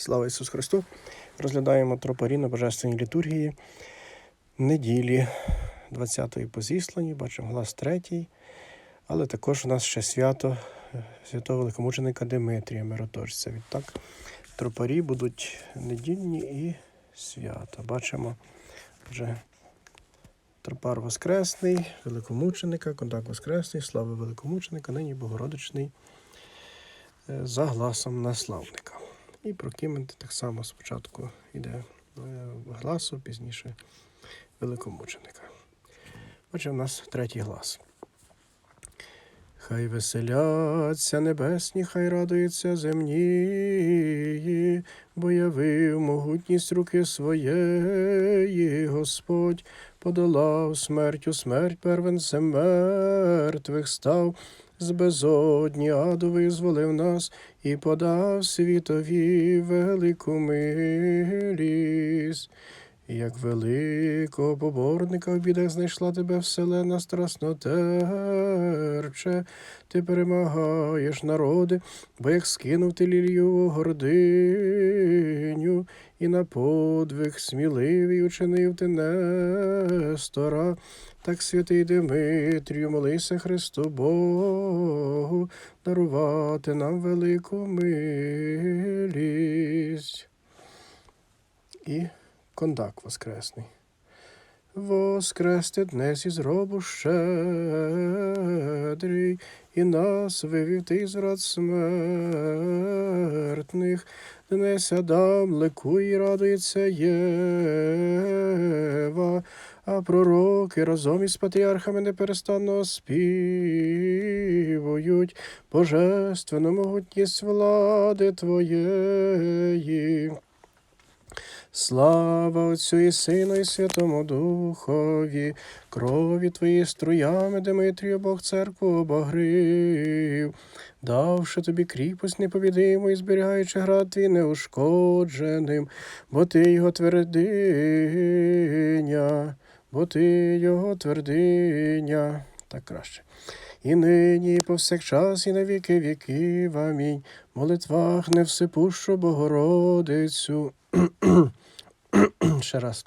Слава Ісусу Христу! Розглядаємо тропарі на Божественній літургії неділі 20-ї по зісланні, бачимо глас третій, але також у нас ще свято е, святого великомученика Димитрія Миротожця. Відтак тропарі будуть недільні і свята. Бачимо вже тропар Воскресний, великомученика, контакт Воскресний, слава великомученика, нині Богородичний е, за гласом наславника. І прокименти так само спочатку йде е, гласу, пізніше великомученика. Отже, в нас третій глас. Хай веселяться небесні, хай радуються земні, бо явив могутність руки своєї, Господь подолав смертю, смерть первенцем мертвих став, з безодні аду визволив нас і подав світові велику милість. Як великого поборника в бідах знайшла тебе вселена страснотерче, ти перемагаєш народи, бо як скинув ти лілію гординю, і на подвиг сміливий учинив ти Нестора, так святий Димитрію, молися Христу Богу, дарувати нам велику милість. І кондак воскресний. Воскрести днес із гробу щедрий, і нас вивів ти з врат смертних. Днес Адам ликує, і радується Єва, а пророки разом із патріархами неперестанно співують божественну могутність влади Твоєї. Слава Отцю і Сину, і Святому Духові, крові Твої струями, Димитрію Бог церкву обагрив, давши тобі кріпость непобідиму і зберігаючи град твій неушкодженим, бо ти його твердиня, бо ти його твердиня. Так краще. І нині, і повсякчас, і на віки віків. Амінь. Молитвах не всепущу Богородицю. Ще раз.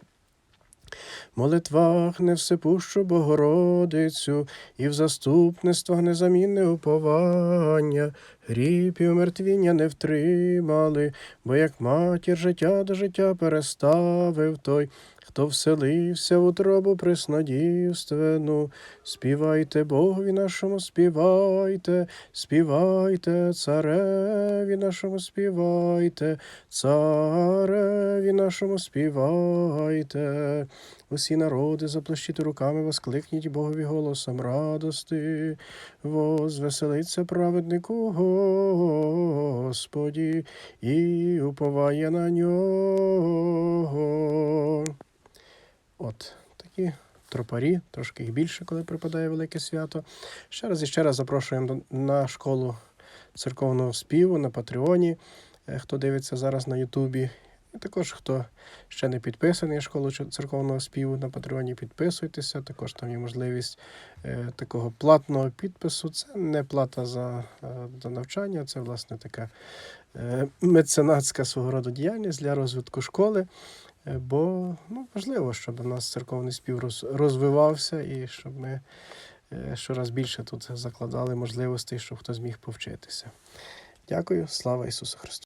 Молитвах не всепущу Богородицю, і в заступництвах незамінне уповання, гріб і умертвіння не втримали, бо як матір життя до життя переставив той, хто вселився в утробу преснодівственну. Співайте Богові нашому, співайте, співайте, цареві нашому співайте, цареві нашому співайте. Усі народи заплещите руками, воскликніть Богові голосом радости, возвеселиться праведнику Господі і уповає на нього. От такі тропарі, трошки їх більше, коли припадає велике свято. Ще раз і ще раз запрошуємо на школу церковного співу на Патреоні, е, хто дивиться зараз на Ютубі. І також, хто ще не підписаний школу церковного співу на Патреоні, підписуйтеся. Також там є можливість е, такого платного підпису. Це не плата за, е, за навчання, це власне така е, меценатська свого роду діяльність для розвитку школи. Е, Бо ну, важливо, щоб у нас церковний спів розвивався і щоб ми е, щораз більше тут закладали можливостей, щоб хтось міг повчитися. Дякую, слава Ісусу Христу!